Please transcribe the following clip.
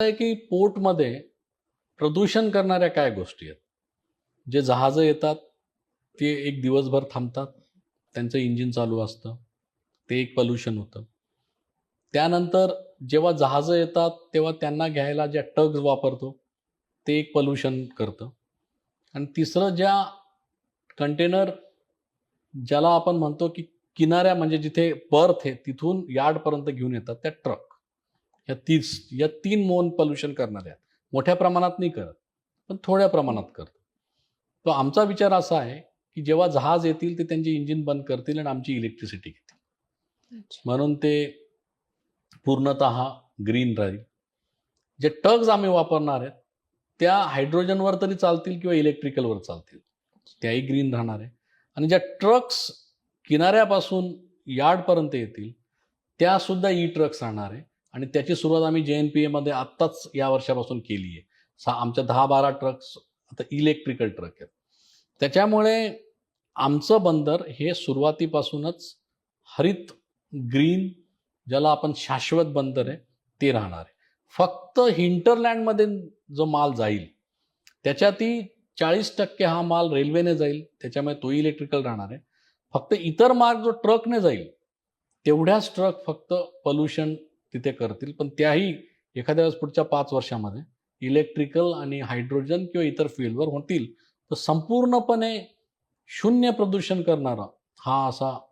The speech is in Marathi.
आहे की पोर्टमध्ये प्रदूषण करणाऱ्या काय गोष्टी आहेत? जे जहाजं येतात ते एक दिवसभर थांबतात त्यांचं इंजिन चालू असतं ते एक पल्युशन होतं. त्यानंतर जेव्हा जहाजं येतात तेव्हा त्यांना घ्यायला ज्या टग्स वापरतो ते एक पल्युशन करतं. आणि तिसरं ज्या कंटेनर ज्याला आपण म्हणतो की किनाऱ्या म्हणजे जिथे बर्थ आहे तिथून यार्डपर्यंत घेऊन येतात त्या ट्रक या तीस या तीन मोन पल्युशन करणाऱ्या मोठ्या प्रमाणात नाही करत पण थोड्या प्रमाणात करत. तो आमचा विचार असा आहे की जेव्हा जहाज येतील ते त्यांचे इंजिन बंद करतील आणि आमची इलेक्ट्रिसिटी घेतील. म्हणून ते पूर्णत ग्रीन राहील. जे टग्स आम्ही वापरणार आहेत त्या हायड्रोजनवर तरी चालतील किंवा इलेक्ट्रिकलवर चालतील. त्याही ग्रीन राहणार आहे. आणि ज्या ट्रक्स किनाऱ्यापासून यार्डपर्यंत येतील त्यासुद्धा ई ट्रक्स राहणार आहे. आणि त्याची सुरुवात आम्ही जे एन पी एमध्ये आत्ताच या वर्षापासून केली आहे. सा आमच्या दहा बारा ट्रक्स आता इलेक्ट्रिकल ट्रक आहेत. त्याच्यामुळे आमचं बंदर हे सुरुवातीपासूनच हरित ग्रीन ज्याला आपण शाश्वत बंदर आहे ते राहणार आहे. फक्त हिंटरलँडमध्ये जो माल जाईल त्याच्यातही चाळीस टक्के हा माल रेल्वेने जाईल त्याच्यामुळे तो इलेक्ट्रिकल राहणार आहे. फक्त इतर मार्ग जो ट्रकने जाईल तेवढ्याच ट्रक फक्त पल्युशन तिथे करतील. पण त्याही एखाद्या वेळेस पुढच्या पाच वर्षामध्ये इलेक्ट्रिकल आणि हायड्रोजन किंवा इतर फ्युएलवर होतील. तर संपूर्णपणे शून्य प्रदूषण करणारा हा असा